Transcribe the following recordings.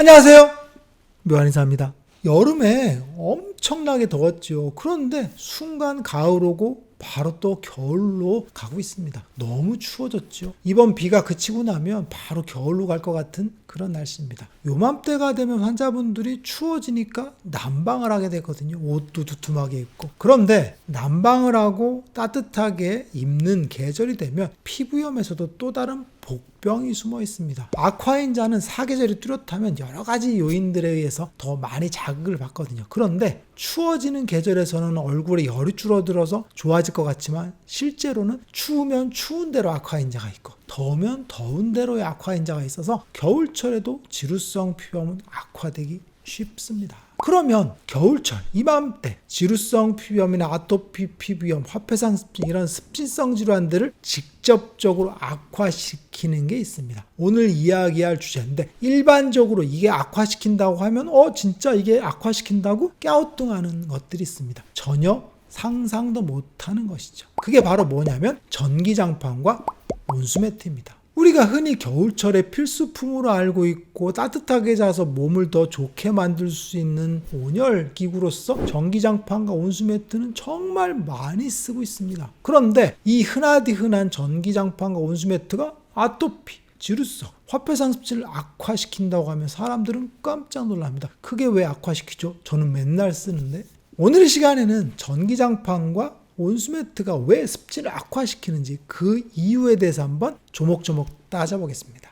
안녕하세요. 묘한인사입니다. 여름에 엄청나게 더웠죠. 그런데 순간 가을 오고 바로 또 겨울로 가고 있습니다. 너무 추워졌죠. 이번 비가 그치고 나면 바로 겨울로 갈 것 같은 그런 날씨입니다. 요맘때가 되면 환자분들이 추워지니까 난방을 하게 되거든요. 옷도 두툼하게 입고. 그런데 난방을 하고 따뜻하게 입는 계절이 되면 피부염에서도 또 다른 복병이 숨어 있습니다. 아쿠아인자는 사계절이 뚜렷하면 여러 가지 요인들에 의해서 더 많이 자극을 받거든요. 그런데 추워지는 계절에서는 얼굴에 열이 줄어들어서 좋아질 것 같지만 실제로는 추우면 추운 대로 아쿠아인자가 있고 더우면 더운 대로의 아쿠아인자가 있어서 겨울철에도 지루성 피부염은 악화되기 쉽습니다. 그러면 겨울철 이맘때 지루성 피부염이나 아토피 피부염, 화폐상 습진 이런 습진성 질환들을 직접적으로 악화시키는 게 있습니다. 오늘 이야기할 주제인데 일반적으로 이게 악화시킨다고 하면 어 진짜 이게 악화시킨다고 깨우뚱하는 것들이 있습니다. 전혀 상상도 못하는 것이죠. 그게 바로 뭐냐면 전기장판과 온수매트입니다. 우리가 흔히 겨울철에 필수품으로 알고 있고 따뜻하게 자서 몸을 더 좋게 만들 수 있는 온열 기구로서 전기장판과 온수매트는 정말 많이 쓰고 있습니다. 그런데 이 흔하디 흔한 전기장판과 온수매트가 아토피, 지루성, 화폐상습질을 악화시킨다고 하면 사람들은 깜짝 놀랍니다. 그게 왜 악화시키죠? 저는 맨날 쓰는데. 오늘 시간에는 전기장판과 온수매트가 왜 습진을 악화시키는지 그 이유에 대해서 한번 조목조목 따져보겠습니다.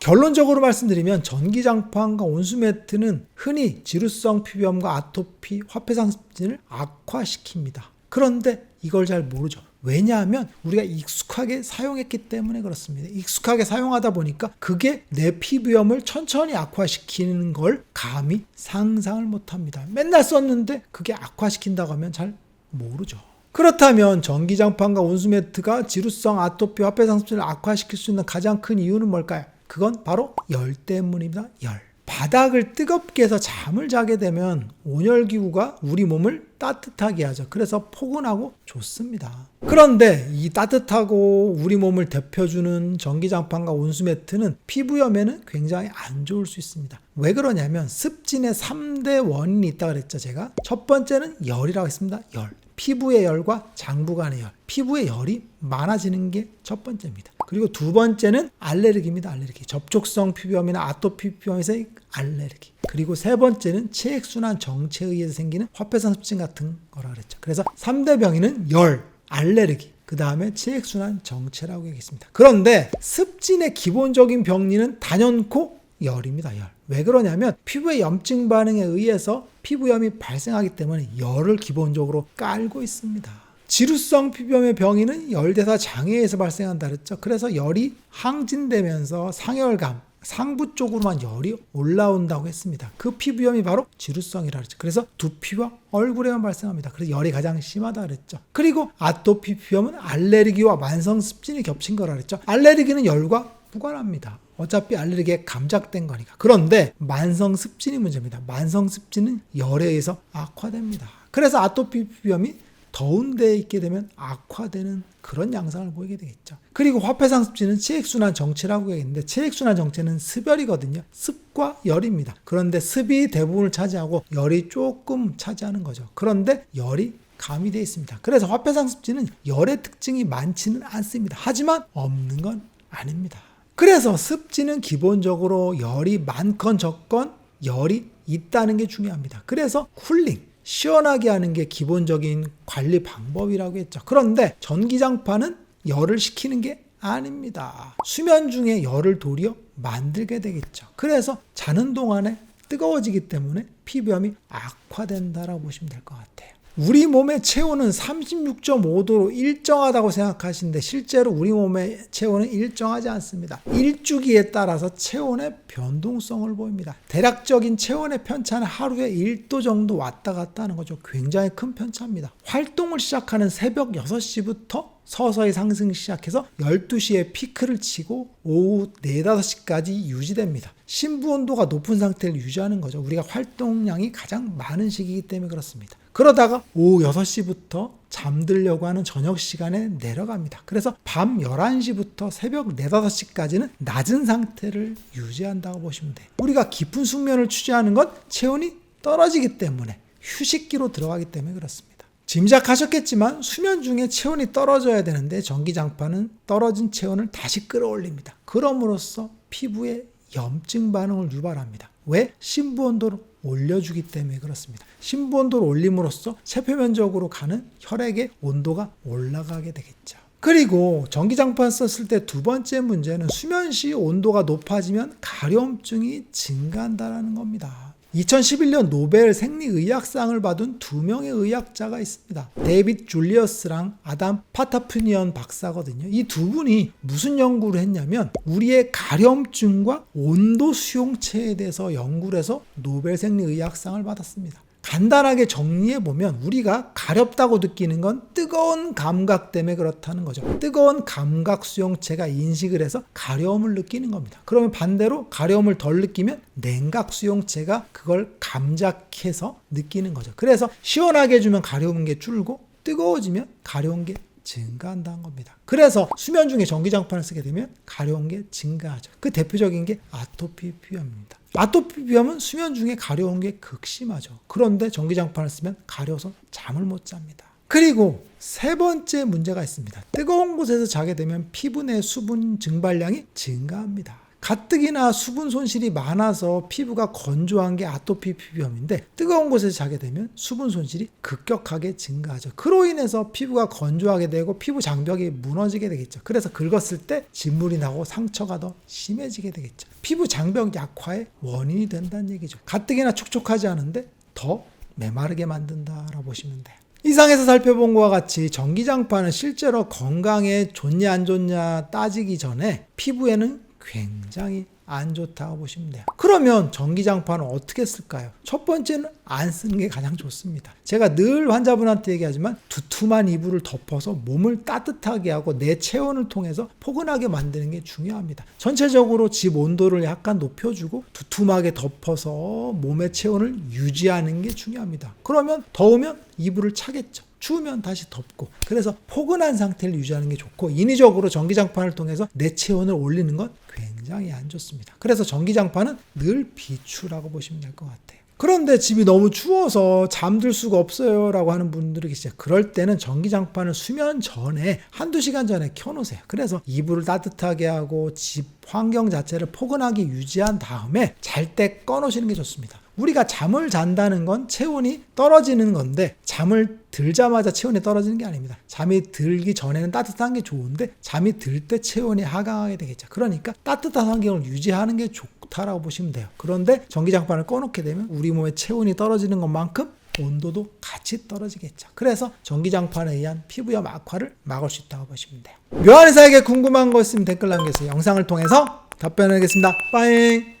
결론적으로 말씀드리면 전기장판과 온수매트는 흔히 지루성 피부염과 아토피, 화폐상 습진을 악화시킵니다. 그런데 이걸 잘 모르죠. 왜냐하면 우리가 익숙하게 사용했기 때문에 그렇습니다. 익숙하게 사용하다 보니까 그게 내 피부염을 천천히 악화시키는 걸 감히 상상을 못 합니다. 맨날 썼는데 그게 악화시킨다고 하면 잘 모르죠. 그렇다면 전기장판과 온수매트가 지루성 아토피 화폐상습진을 악화시킬 수 있는 가장 큰 이유는 뭘까요? 그건 바로 열 때문입니다. 열. 바닥을 뜨겁게 해서 잠을 자게 되면 온열기구가 우리 몸을 따뜻하게 하죠. 그래서 포근하고 좋습니다. 그런데 이 따뜻하고 우리 몸을 데펴주는 전기장판과 온수매트는 피부염에는 굉장히 안 좋을 수 있습니다. 왜 그러냐면 습진의 3대 원인이 있다 그랬죠, 제가. 첫 번째는 열이라고 했습니다. 열. 피부의 열과 장부 간의 열. 피부의 열이 많아지는 게 첫 번째입니다. 그리고 두 번째는 알레르기입니다. 알레르기. 접촉성 피부염이나 아토피 피부염에서의 알레르기. 그리고 세 번째는 체액순환 정체에 의해서 생기는 화폐선 습진 같은 거라 그랬죠. 그래서 3대 병인은 열, 알레르기, 그 다음에 체액순환 정체라고 얘기했습니다. 그런데 습진의 기본적인 병리는 단연코 열입니다. 열. 왜 그러냐면 피부의 염증 반응에 의해서 피부염이 발생하기 때문에 열을 기본적으로 깔고 있습니다. 지루성 피부염의 병인은 열대사 장애에서 발생한다 그랬죠. 그래서 열이 항진되면서 상열감, 상부 쪽으로만 열이 올라온다고 했습니다. 그 피부염이 바로 지루성이라 그랬죠. 그래서 두피와 얼굴에만 발생합니다. 그래서 열이 가장 심하다 그랬죠. 그리고 아토피 피부염은 알레르기와 만성 습진이 겹친 거라 그랬죠. 알레르기는 열과 무관합니다. 어차피 알레르기에 감작된 거니까. 그런데 만성 습진이 문제입니다. 만성 습진은 열에 의해서 악화됩니다. 그래서 아토피 피부염이 더운 데에 있게 되면 악화되는 그런 양상을 보이게 되겠죠. 그리고 화폐상 습진은 체액순환 정체라고 얘기했는데 체액순환 정체는 습열이거든요. 습과 열입니다. 그런데 습이 대부분을 차지하고 열이 조금 차지하는 거죠. 그런데 열이 가미되어 있습니다. 그래서 화폐상 습진은 열의 특징이 많지는 않습니다. 하지만 없는 건 아닙니다. 그래서 습진은 기본적으로 열이 많건 적건 열이 있다는 게 중요합니다. 그래서 쿨링, 시원하게 하는 게 기본적인 관리 방법이라고 했죠. 그런데 전기장판은 열을 식히는 게 아닙니다. 수면 중에 열을 도리어 만들게 되겠죠. 그래서 자는 동안에 뜨거워지기 때문에 피부염이 악화된다라고 보시면 될 것 같아요. 우리 몸의 체온은 36.5도로 일정하다고 생각하시는데 실제로 우리 몸의 체온은 일정하지 않습니다. 일주기에 따라서 체온의 변동성을 보입니다. 대략적인 체온의 편차는 하루에 1도 정도 왔다 갔다 하는 거죠. 굉장히 큰 편차입니다. 활동을 시작하는 새벽 6시부터 서서히 상승 시작해서 12시에 피크를 치고 오후 4, 5시까지 유지됩니다. 신부 온도가 높은 상태를 유지하는 거죠. 우리가 활동량이 가장 많은 시기이기 때문에 그렇습니다. 그러다가 오후 6시부터 잠들려고 하는 저녁 시간에 내려갑니다. 그래서 밤 11시부터 새벽 4, 5시까지는 낮은 상태를 유지한다고 보시면 돼요. 우리가 깊은 숙면을 취재하는 건 체온이 떨어지기 때문에 휴식기로 들어가기 때문에 그렇습니다. 짐작하셨겠지만 수면 중에 체온이 떨어져야 되는데 전기장판은 떨어진 체온을 다시 끌어올립니다. 그럼으로써 피부에 염증 반응을 유발합니다. 왜? 심부 온도를 올려주기 때문에 그렇습니다. 심부 온도를 올림으로써 세표면적으로 가는 혈액의 온도가 올라가게 되겠죠. 그리고 전기장판 썼을 때 두 번째 문제는 수면 시 온도가 높아지면 가려움증이 증가한다는 겁니다. 2011년 노벨 생리의학상을 받은 두 명의 의학자가 있습니다. 데이빗 줄리어스랑 아담 파타푸니언 박사거든요. 이 두 분이 무슨 연구를 했냐면 우리의 가려움증과 온도 수용체에 대해서 연구를 해서 노벨 생리의학상을 받았습니다. 간단하게 정리해 보면 우리가 가렵다고 느끼는 건 뜨거운 감각 때문에 그렇다는 거죠. 뜨거운 감각 수용체가 인식을 해서 가려움을 느끼는 겁니다. 그러면 반대로 가려움을 덜 느끼면 냉각 수용체가 그걸 감작해서 느끼는 거죠. 그래서 시원하게 해주면 가려운 게 줄고 뜨거워지면 가려운 게 증가한다는 겁니다. 그래서 수면 중에 전기장판을 쓰게 되면 가려운 게 증가하죠. 그 대표적인 게 아토피 비염입니다. 아토피 비염은 수면 중에 가려운 게 극심하죠. 그런데 전기장판을 쓰면 가려서 잠을 못 잡니다. 그리고 세 번째 문제가 있습니다. 뜨거운 곳에서 자게 되면 피부 내 수분 증발량이 증가합니다. 가뜩이나 수분 손실이 많아서 피부가 건조한 게 아토피 비염인데 뜨거운 곳에서 자게 되면 수분 손실이 급격하게 증가하죠. 그로 인해서 피부가 건조하게 되고 피부 장벽이 무너지게 되겠죠. 그래서 긁었을 때 진물이 나고 상처가 더 심해지게 되겠죠. 피부 장벽 약화의 원인이 된다는 얘기죠. 가뜩이나 촉촉하지 않은데 더 메마르게 만든다라고 보시면 돼요. 이상에서 살펴본 것과 같이 전기장판은 실제로 건강에 좋냐 안 좋냐 따지기 전에 피부에는 굉장히 안 좋다고 보시면 돼요. 그러면 전기장판은 어떻게 쓸까요? 첫 번째는 안 쓰는 게 가장 좋습니다. 제가 늘 환자분한테 얘기하지만 두툼한 이불을 덮어서 몸을 따뜻하게 하고 내 체온을 통해서 포근하게 만드는 게 중요합니다. 전체적으로 집 온도를 약간 높여주고 두툼하게 덮어서 몸의 체온을 유지하는 게 중요합니다. 그러면 더우면 이불을 차겠죠. 추우면 다시 덮고 그래서 포근한 상태를 유지하는 게 좋고 인위적으로 전기장판을 통해서 내 체온을 올리는 건 굉장히 안 좋습니다. 그래서 전기장판은 늘 비추라고 보시면 될 것 같아요. 그런데 집이 너무 추워서 잠들 수가 없어요 라고 하는 분들이 계시죠. 그럴 때는 전기장판을 수면 전에 한두 시간 전에 켜놓으세요. 그래서 이불을 따뜻하게 하고 집 환경 자체를 포근하게 유지한 다음에 잘 때 꺼놓으시는 게 좋습니다. 우리가 잠을 잔다는 건 체온이 떨어지는 건데 잠을 들자마자 체온이 떨어지는 게 아닙니다. 잠이 들기 전에는 따뜻한 게 좋은데 잠이 들 때 체온이 하강하게 되겠죠. 그러니까 따뜻한 환경을 유지하는 게 좋다라고 보시면 돼요. 그런데 전기장판을 꺼놓게 되면 우리 몸의 체온이 떨어지는 것만큼 온도도 같이 떨어지겠죠. 그래서 전기장판에 의한 피부염 악화를 막을 수 있다고 보시면 돼요. 묘한 의사에게 궁금한 거 있으면 댓글 남겨주세요. 영상을 통해서 답변하겠습니다. 빠잉!